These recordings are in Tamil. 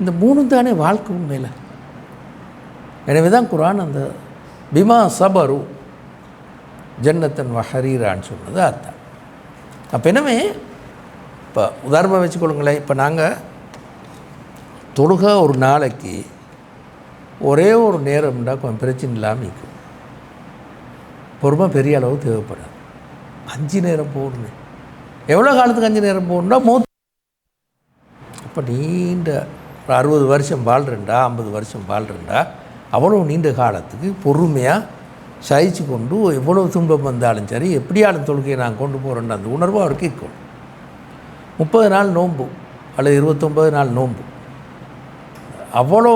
இந்த மூணு தானே வாழ்க்கை உண்மையில்? எனவே தான் குரான் அந்த பிமா சபரு ஜன்னத்தன் வஹரீரான்னு சொன்னது அர்த்தம். அப்போ என்னமே இப்போ உதாரணமாக வச்சுக்கொள்ளுங்களேன். இப்போ நாங்கள் தொழுக ஒரு நாளைக்கு ஒரே ஒரு நேரம்டா கொஞ்சம் பிரச்சனை இல்லாமல் நிற்கும் பொறுமை பெரிய அளவு தேவைப்படாது. அஞ்சு நேரம் போடணும் எவ்வளோ காலத்துக்கு அஞ்சு நேரம் போகணுன்னா மூத்த அப்போ நீண்ட ஒரு அறுபது வருஷம் வாழ்கிறண்டா ஐம்பது வருஷம் வாழ்கிறண்டா அவ்வளோ நீண்ட காலத்துக்கு பொறுமையாக சகிச்சு கொண்டு எவ்வளோ துன்பம் வந்தாலும் சரி எப்படியாலும் தொழுகையை நான் கொண்டு போகிறேன்னு அந்த உணர்வு அவருக்கு இருக்கும். முப்பது நாள் நோன்பு அல்லது இருபத்தொம்பது நாள் நோன்பு. அவ்வளோ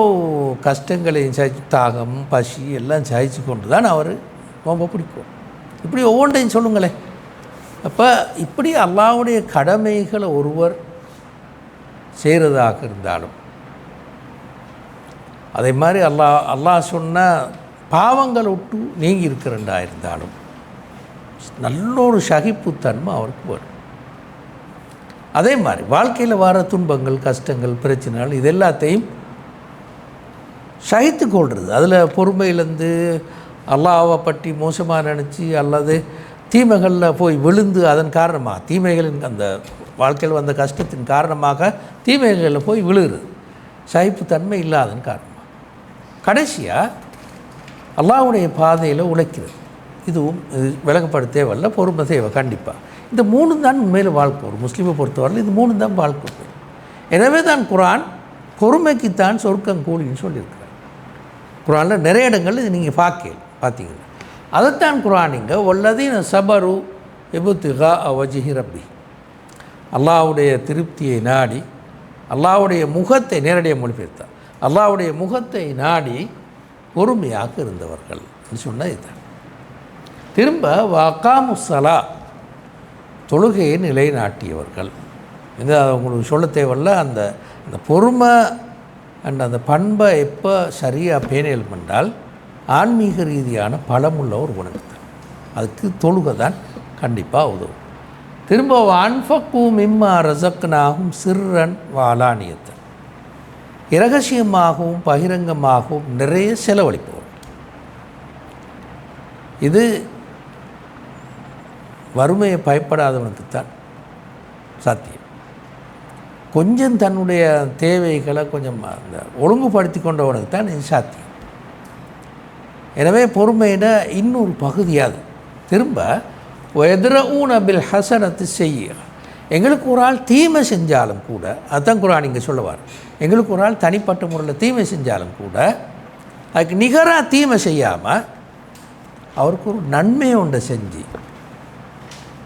கஷ்டங்களையும் சகிச்சு தாகம் பசி எல்லாம் சகிச்சு கொண்டு தான் அவர் ரொம்ப பிடிக்கும். இப்படி ஒவ்வொன்றையும் சொல்லுங்களேன் அப்போ இப்படி அல்லாவுடைய கடமைகளை ஒருவர் செய்கிறதாக இருந்தாலும் அதே மாதிரி அல்லாஹ் அல்லாஹ் சொன்ன பாவங்கள் விட்டு நீங்கி இருக்கிறண்டா இருந்தாலும் நல்ல ஒரு சகிப்புத்தன்மை அவருக்கு வரும். அதே மாதிரி வாழ்க்கையில் வர துன்பங்கள் கஷ்டங்கள் பிரச்சனைகள் இது எல்லாத்தையும் சகித்து கொள்வது அதில் பொறுமையிலேருந்து அல்லாவை பற்றி மோசமாக நினச்சி அல்லது தீமைகளில் போய் விழுந்து அதன் காரணமாக தீமைகளின் அந்த வாழ்க்கையில் வந்த கஷ்டத்தின் காரணமாக தீமைகளில் போய் விழுகிறது. சகிப்புத்தன்மை இல்லாதன் காரணம். கடைசியாக அல்லாவுடைய பாதையில் உழைக்கிறது. இதுவும் இது விளங்கப்பட தேவையில்ல பொறுமை தேவை கண்டிப்பாக இந்த மூணு தான் உண்மையில் வாழ்க்கை. ஒரு முஸ்லீமை பொறுத்தவரையில் இது மூணு தான் வாழ்க்கை. எனவே தான் குரான் பொறுமைக்குத்தான் சொர்க்கம் கூலின்னு சொல்லியிருக்கிறார். குரானில் நிறைய இடங்கள் இது நீங்கள் பார்க்கல பார்த்தீங்கன்னா அதைத்தான் குரான் இங்கே உள்ளதின் சபரு எபுத்திகா அவஜிஹி ரப்பி. அல்லாவுடைய திருப்தியை நாடி அல்லாஹ்வுடைய முகத்தை நேரடியாக மொழிபெயர்த்தார். அல்லாவுடைய முகத்தை நாடி பொறுமையாக இருந்தவர்கள் சொன்னால் இதுதான் திரும்ப வாக்காமுசலா தொழுகையை நிலைநாட்டியவர்கள். இது உங்களுக்கு சொல்ல தேவையில்ல. அந்த அந்த பொறுமை அண்ட் அந்த பண்பை எப்போ சரியாக பேணியல் பண்ணால் ஆன்மீக ரீதியான பலமுள்ள ஒரு குணத்தை அதுக்கு தொழுகை தான் கண்டிப்பாக உதவும். திரும்ப அன்ஃபக்கூ மிம்மா ரசக்னாகும் சிறன் வாலானியத்தை இரகசியமாகவும் பகிரங்கமாகவும் நிறைய செலவழிப்பவர் இது வறுமையை பயப்படாதவனுக்குத்தான் சாத்தியம். கொஞ்சம் தன்னுடைய தேவைகளை கொஞ்சம் அந்த ஒழுங்குபடுத்தி கொண்டவனுக்கு தான் இது சாத்தியம். எனவே பொறுமையிட இன்னொரு பகுதியாது. திரும்ப எதிர பில் ஹசனத்து செய்ய எங்களுக்கு ஒரு ஆள் தீமை செஞ்சாலும் கூட அதுதான் குரான் இங்கே சொல்லுவார். எங்களுக்கு ஒரு ஆள் தனிப்பட்ட முறையில் தீமை செஞ்சாலும் கூட அதுக்கு நிகராக தீமை செய்யாமல் அவருக்கு ஒரு நன்மை ஒன்றை செஞ்சு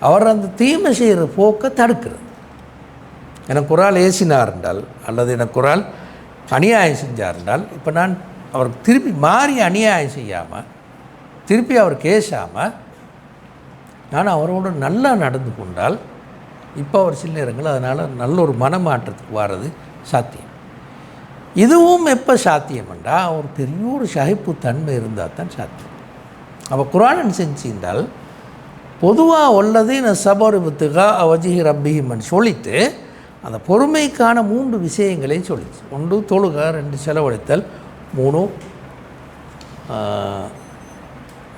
அவர் அந்த தீமை செய்கிற போக்கை தடுக்கிறது. எனக்கு ஒரு ஆள் ஏசினார் என்றால் அல்லது எனக்கு ஒரு ஆள் அநியாயம் செஞ்சார் என்றால் இப்போ நான் அவருக்கு திருப்பி மாறி அநியாயம் செய்யாமல் திருப்பி அவர் கேசாமல் நான் அவரோடு நல்லா நடந்து கொண்டால் இப்போ அவர் சில நேரங்கள் அதனால் நல்ல ஒரு மனமாற்றத்துக்கு வர்றது சாத்தியம். இதுவும் எப்போ சாத்தியம்ண்டா ஒரு பெரிய ஒரு சகிப்பு தன்மை இருந்தால் தான் சாத்தியம். அப்போ குரானன் செஞ்சிருந்தால் பொதுவாக உள்ளது நான் சபரிபத்துகா அவஜிஹி ரப்பிஹிமன் சொல்லிட்டு அந்த பொறுமைக்கான மூன்று விஷயங்களையும் சொல்லிச்சு. ஒன்று தொழுக ரெண்டு செலவழித்தல் மூணு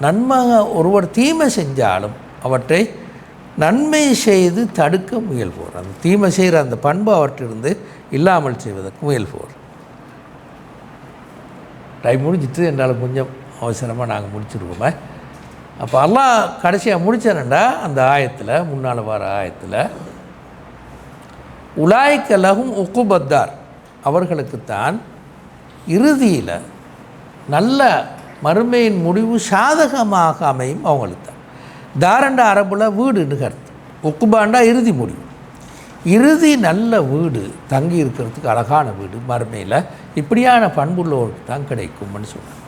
நன்மக ஒருவர் தீமை செஞ்சாலும் அவற்றை நன்மை செய்து தடுக்க முயல்வோர் அந்த தீமை செய்கிற அந்த பண்பு அவற்றிலிருந்து இல்லாமல் செய்வதற்கு முயல்வோர் டைம் முடிஞ்சிட்டு என்னால் கொஞ்சம் அவசரமாக நாங்கள் முடிச்சிருவோமே. அப்போ எல்லாம் கடைசியாக முடித்தானண்டா அந்த ஆயத்தில் முன்னால் வர ஆயத்தில் உலாய்க்க லகும் உக்குபத்தார் அவர்களுக்குத்தான் இறுதியில் நல்ல மறுமையின் முடிவு சாதகமாக அமையும் அவங்களுக்கு தான் தாரண்ட அரபில் வீடுன்னு கருத்து உக்குபாண்டா இறுதி முடிவு. இறுதி நல்ல வீடு தங்கி இருக்கிறதுக்கு அழகான வீடு மறுமையில் இப்படியான பண்புள்ளவர்களுக்கு தான் கிடைக்கும்னு சொன்னாங்க.